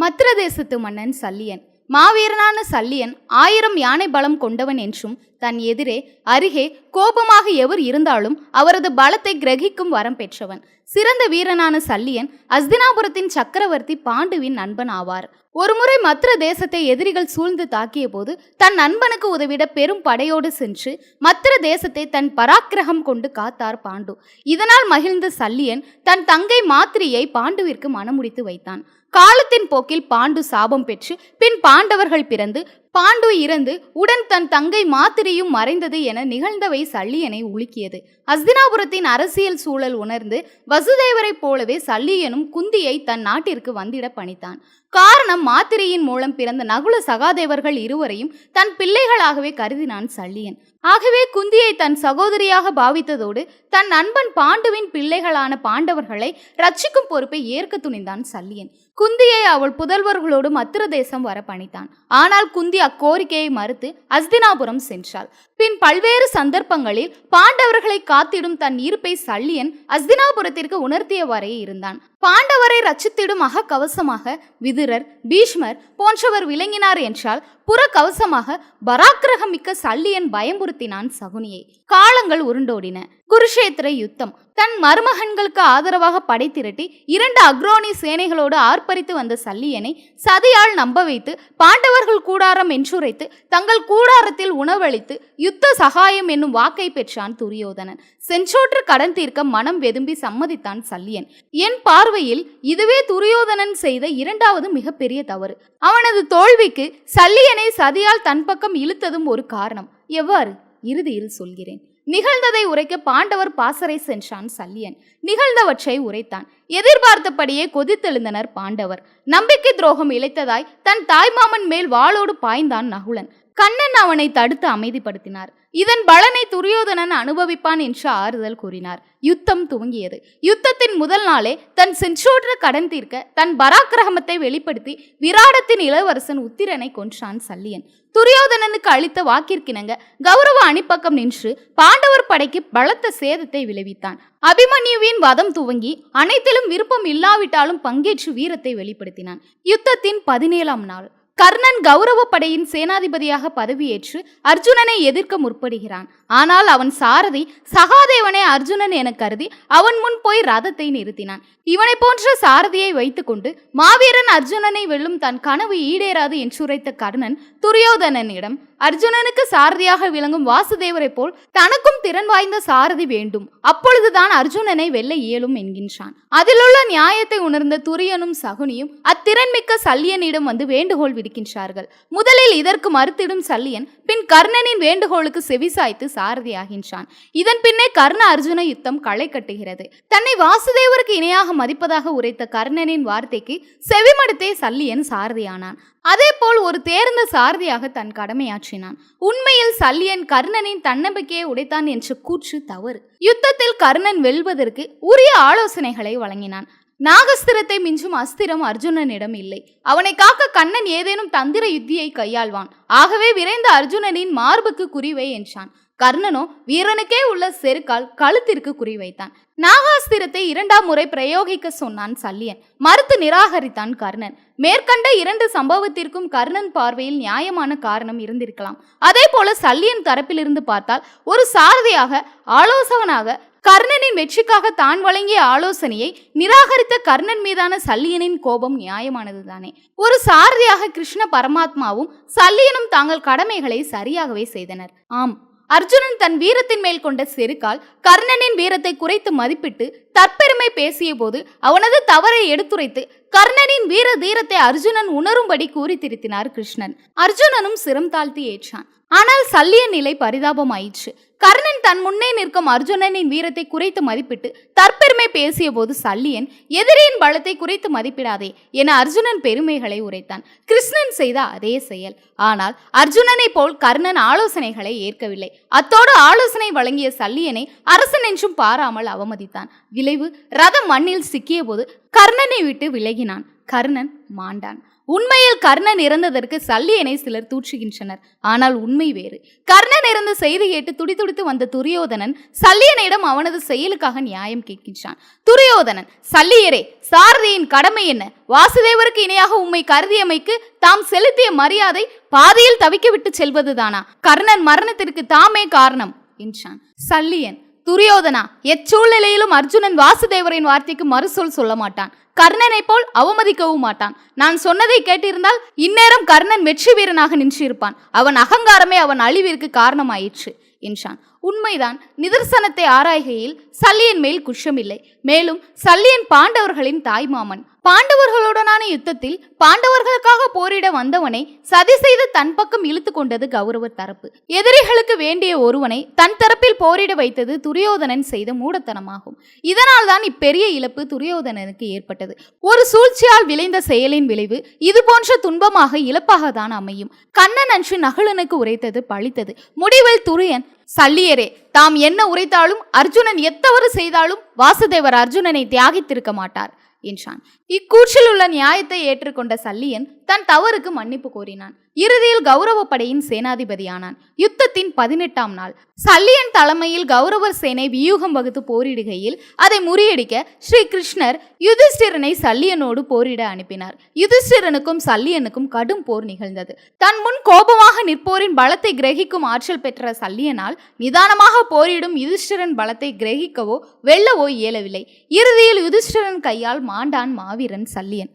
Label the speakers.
Speaker 1: மத்திர தேசத்து மன்னன் சல்லியன். மாவீரனான சல்லியன் ஆயிரம் யானை பலம் கொண்டவன் என்றும் தன் எதிரே அருகே கோபமாக எவர் இருந்தாலும் அவரது பலத்தை கிரகிக்கும் வரம் பெற்றவன். சிறந்த வீரனான சல்லியன் அஸ்தினாபுரத்தின் சக்கரவர்த்தி பாண்டுவின் நண்பன் ஆவார். ஒருமுறை மற்ற தேசத்தை எதிரிகள் சூழ்ந்து தாக்கிய போது தன் நண்பனுக்கு உதவிட பெரும் படையோடு சென்று மத்திர தேசத்தை தன் பராக்கிரகம் கொண்டு காத்தார் பாண்டு. இதனால் மகிழ்ந்த சல்லியன் தன் தங்கை மாத்திரியை பாண்டுவிற்கு மணமுடித்து வைத்தான். காலத்தின் போக்கில் பாண்டு சாபம் பெற்று பின் பாண்டவர்கள் பிறந்து பாண்டு இறந்து உடன் தன் தங்கை மாத்திரையும் மறைந்தது என நிகழ்ந்தவை சல்லியனை உலுக்கியது. அஸ்தினாபுரத்தின் அரசியல் சூழல் உணர்ந்து வசுதேவரைப் போலவே சல்லியனும் குந்தியை தன் நாட்டிற்கு வந்திட பணித்தான். காரணம் மாத்திரையின் மூலம் பிறந்த நகுல சகாதேவர்கள் இருவரையும் தன் பிள்ளைகளாகவே கருதினான் சல்லியன் ஆகவே குந்தியை தன் சகோதரியாக பாவித்ததோடு தன் நண்பன் பாண்டுவின் பிள்ளைகளான பாண்டவர்களை ரட்சிக்கும் பொறுப்பை ஏற்க துணிந்தான் சல்லியன் குந்தியை அவள் புதல்வர்களோடு மத்திர தேசம் வர பணித்தான். ஆனால் குந்தி அக்கோரிக்கையை மறுத்து அஸ்தினாபுரம் சென்றாள். பின் பல்வேறு சந்தர்ப்பங்களில் பாண்டவர்களை காத்திடும் தன் இருப்பை சல்லியன் அஸ்தினாபுரத்திற்கு உணர்த்தியவாறே இருந்தான். பாண்டவரை ரச்சித்திடும் அகக்கவசமாக விதுரர் பீஷ்மர் போன்றவர் விளங்கினார் என்றால் புற கவசமாக பராக்கிரகமிக்க சல்லியன் பயமுறுத்தினான் சகுனியை. காலங்கள் உருண்டோடின. குருஷேத்திர யுத்தம். தன் மருமகன்களுக்கு ஆதரவாக படை திரட்டி இரண்டு அக்ரோனி சேனைகளோடு ஆர்ப்பரித்து வந்த சல்லியனை சதியால் நம்ப வைத்து பாண்டவர்கள் கூடாரம் என்றுரைத்து தங்கள் கூடாரத்தில் உணவளித்து யுத்த சகாயம் என்னும் வாக்கை பெற்றான் துரியோதனன். செஞ்சோற்று கடன் தீர்க்க மனம் வெதும்பி சம்மதித்தான் சல்லியன். என் பார்வையில் இதுவே துரியோதனன் செய்த இரண்டாவது மிகப்பெரிய தவறு. அவனது தோல்விக்கு சல்லியனை சதியால் தன் பக்கம் இழுத்ததும் ஒரு காரணம். எவ்வாறு? இறுதியில் சொல்கிறேன். நிகழ்ந்ததை உரைக்க பாண்டவர் பாசறை சென்றான் சல்லியன். நிகழ்ந்தவற்றை உரைத்தான். எதிர்பார்த்தபடியே கொதித்தெழுந்தனர் பாண்டவர். நம்பிக்கை துரோகம் இழைத்ததாய் தன் தாய்மாமன் மேல் வாளோடு பாய்ந்தான் நகுலன். கண்ணன் அவனை தடுத்து அமைதிப்படுத்தினார். இதன் பலனை துரியோதனன் அனுபவிப்பான் என்று ஆறுதல் கூறினார். யுத்தம் துவங்கியது. யுத்தத்தின் முதல் நாளே தன் செஞ்சோற்ற கடன் தீர்க்க தன் பராக்கிரகமத்தை வெளிப்படுத்தி விராடத்தின் இளவரசன் உத்திரனை கொன்றான் சல்லியன். துரியோதனனுக்கு அளித்த வாக்கிற்கிணங்க கௌரவ அணிப்பக்கம் நின்று பாண்டவர் படைக்கு பலத்த சேதத்தை விளைவித்தான். அபிமன்யுவின் வதம் துவங்கி அனைத்திலும் விருப்பம் இல்லாவிட்டாலும் பங்கேற்று வீரத்தை வெளிப்படுத்தினான். யுத்தத்தின் பதினேழாம் நாள். கர்ணன் கௌரவ படையின் சேனாதிபதியாக பதவியேற்று அர்ஜுனனை எதிர்க்க முற்படுகிறான். ஆனால் அவன் சாரதி சகாதேவனை அர்ஜுனன் என கருதி அவன் முன் போய் ரதத்தை நிறுத்தினான். இவனை போன்ற சாரதியை வைத்துக்கொண்டு மாவீரன் அர்ஜுனனை வெல்லும் தன் கனவு ஈடேறாது என்றுரைத்த கர்ணன் துரியோதனனிடம் அர்ஜுனனுக்கு சாரதியாக விளங்கும் வாசுதேவரை போல் தனக்கும் திறன் வாய்ந்த சாரதி வேண்டும். அப்பொழுதுதான் அர்ஜுனனை வெல்ல இயலும் என்கின்றான். அதிலுள்ள நியாயத்தை உணர்ந்த துரியனும் சகுனியும் அத்திறன்மிக்க சல்லியனிடம் வந்து வேண்டுகோள் இருக்கின்றார்கள் முதலில் இதற்கு மறுத்திடும் சல்லியன் பின் கர்ணனின் வேண்டுகோளுக்கு செவிசாய்த்து சாரதியாகின்றான். இதன் பின்னே கர்ண அர்ஜுன யுத்தம் களை கட்டுகிறது. தன்னை வாசுதேவருக்கு இணையாக மதிப்பதாக உரைத்த கர்ணனின் வார்த்தைக்கு செவிமடுத்தே சல்லியன் சாரதியானான். அதேபோல் ஒரு தேர்ந்த சாரதியாக தன் கடமையாற்றினான். உண்மையில் சல்லியன் கர்ணனின் தன்னம்பிக்கையை உடைத்தான் என்ற கூற்று தவறு. யுத்தத்தில் கர்ணன் வெல்வதற்கு உரிய ஆலோசனைகளை வழங்கினான். நாகஸ்திரத்தை மிஞ்சும் அஸ்திரம் அர்ஜுனனிடம் இல்லை. அவனை காக்க கண்ணன் ஏதேனும் தந்திர யுத்தியை கையாள்வான். ஆகவே விரைந்த அர்ஜுனனின் மார்புக்கு குறிவை என்றான். கர்ணனோ வீரனுக்கே உள்ள செருக்கால் கழுத்திற்கு குறிவைத்தான் நாகாஸ்திரத்தை இரண்டாம் முறை பிரயோகிக்க சொன்னான் சல்லியன். மறுத்து நிராகரித்தான் கர்ணன். மேற்கண்ட இரண்டு சம்பவத்திற்கும் கர்ணன் பார்வையில் நியாயமான காரணம் இருந்திருக்கலாம். அதே போல சல்லியன் தரப்பிலிருந்து பார்த்தால் ஒரு சாரதியாக ஆலோசகனாக கர்ணனின் வெற்றிக்காக தான் வழங்கிய ஆலோசனையை நிராகரித்த கர்ணன் மீதான சல்லியனின் கோபம் நியாயமானதுதானே? ஒரு சாரதியாக கிருஷ்ண பரமாத்மாவும் சல்லியனும் தாங்கள் கடமைகளை சரியாகவே செய்தனர். ஆம் அர்ஜுனன் தன் வீரத்தின் மேல் கொண்ட செருக்கால் கர்ணனின் வீரத்தை குறைத்து மதிப்பிட்டு தற்பெருமை பேசிய போது அவனது தவறை எடுத்துரைத்து கர்ணனின் வீர தீரத்தை அர்ஜுனன் உணரும்படி கூறி திருத்தினார் கிருஷ்ணன். அர்ஜுனனும் சிரம் தாழ்த்தி ஏற்றான். ஆனால் சல்லியன் நிலை பரிதாபமாயிற்று. கர்ணன் தன் முன்னே நிற்கும் அர்ஜுனனின் வீரத்தை குறைத்து மதிப்பிட்டு தற்பெருமை பேசிய போது சல்லியன் எதிரியின் பலத்தை குறைத்து மதிப்பிடாதே என அர்ஜுனன் பெருமைகளை உரைத்தான். கிருஷ்ணன் செய்த அதே செயல். ஆனால் அர்ஜுனனை போல் கர்ணன் ஆலோசனைகளை ஏற்கவில்லை. அத்தோடு ஆலோசனை வழங்கிய சல்லியனை அரசன் என்றும் பாராமல் அவமதித்தான். விளைவு ரதம் மண்ணில் சிக்கிய போது கர்ணனை விட்டு விலகினான். கர்ணன் மாண்டான். உண்மையில் கர்ணன் இறந்ததற்கு சல்லியனை சிலர் தூற்றுகின்றனர். ஆனால் உண்மை வேறு. கர்ணன் இறந்த செய்தி கேட்டு துடிதுடித்து வந்த துரியோதனன் சல்லியனிடம் அவனது செயலுக்காக நியாயம் கேட்கின்றான். துரியோதனன் சல்லியரே சாரதியின் கடமை என்ன? வாசுதேவருக்கு இணையாக உம்மை கருதியமைக்கு தாம் செலுத்திய மரியாதை பாதையில் தவிக்க விட்டு செல்வதுதானா? கர்ணன் மரணத்திற்கு தாமே காரணம் என்றான். சல்லியன் துரியோதனா எச்சூழ்நிலையிலும் அர்ஜுனன் வாசுதேவரின் வார்த்தைக்கு மறுசொல் சொல்ல மாட்டான் கர்ணனை போல் அவமதிக்கவும் மாட்டான். நான் சொன்னதை கேட்டிருந்தால் இந்நேரம் கர்ணன் வெற்றி வீரனாக நின்றிருப்பான். அவன் அகங்காரமே அவன் அழிவிற்கு காரணமாயிற்று என்றான். உண்மைதான் நிதர்சனத்தை ஆராய்கையில் சல்லியன் மேல் குற்றமில்லை. மேலும் சல்லியன் பாண்டவர்களின் தாய்மாமன் பாண்டவர்களுடனான யுத்தத்தில் பாண்டவர்களுக்காக போரிட வந்தவனை சதி செய்து தன் பக்கம் இழுத்து கொண்டது கௌரவ தரப்பு. எதிரிகளுக்கு வேண்டிய ஒருவனை தன் தரப்பில் போரிட வைத்தது துரியோதனன் செய்த மூடத்தனமாகும். இதனால் தான் இப்பெரிய இழப்பு துரியோதனனுக்கு ஏற்பட்டது. ஒரு சூழ்ச்சியால் விளைந்த செயலின் விளைவு இது போன்ற துன்பமாக இழப்பாக தான் அமையும். கண்ணன் அன்று நகுலனுக்கு உரைத்தது பழித்தது. முடிவில் துரியன் சல்லியரே தாம் என்ன உரைத்தாலும் அர்ஜுனன் எத்தவறு செய்தாலும் வாசுதேவர் அர்ஜுனனை தியாகித்திருக்க மாட்டார் என்றான். இக்கூற்றில் உள்ள நியாயத்தை ஏற்றுக்கொண்ட சல்லியன் தன் தவறுக்கு மன்னிப்பு கோரினான். இறுதியில் கௌரவ படையின் சேனாதிபதியானான். யுத்தத்தின் பதினெட்டாம் நாள். சல்லியன் தலைமையில் கௌரவர் சேனை வியூகம் வகுத்து போரிடுகையில் அதை முறியடிக்க ஸ்ரீ கிருஷ்ணர் யுதிஷ்டிரனை சல்லியனோடு போரிட அனுப்பினார். யுதிஷ்டிரனுக்கும் சல்லியனுக்கும் கடும் போர் நிகழ்ந்தது. தன் முன் கோபமாக நிற்போரின் பலத்தை கிரகிக்கும் ஆற்றல் பெற்ற சல்லியனால் நிதானமாக போரிடும் யுதிஷ்டிரன் பலத்தை கிரகிக்கவோ வெல்லவோ இயலவில்லை. இறுதியில் யுதிஷ்டிரன் கையால் மாண்டான் மாவீரன் சல்லியன்.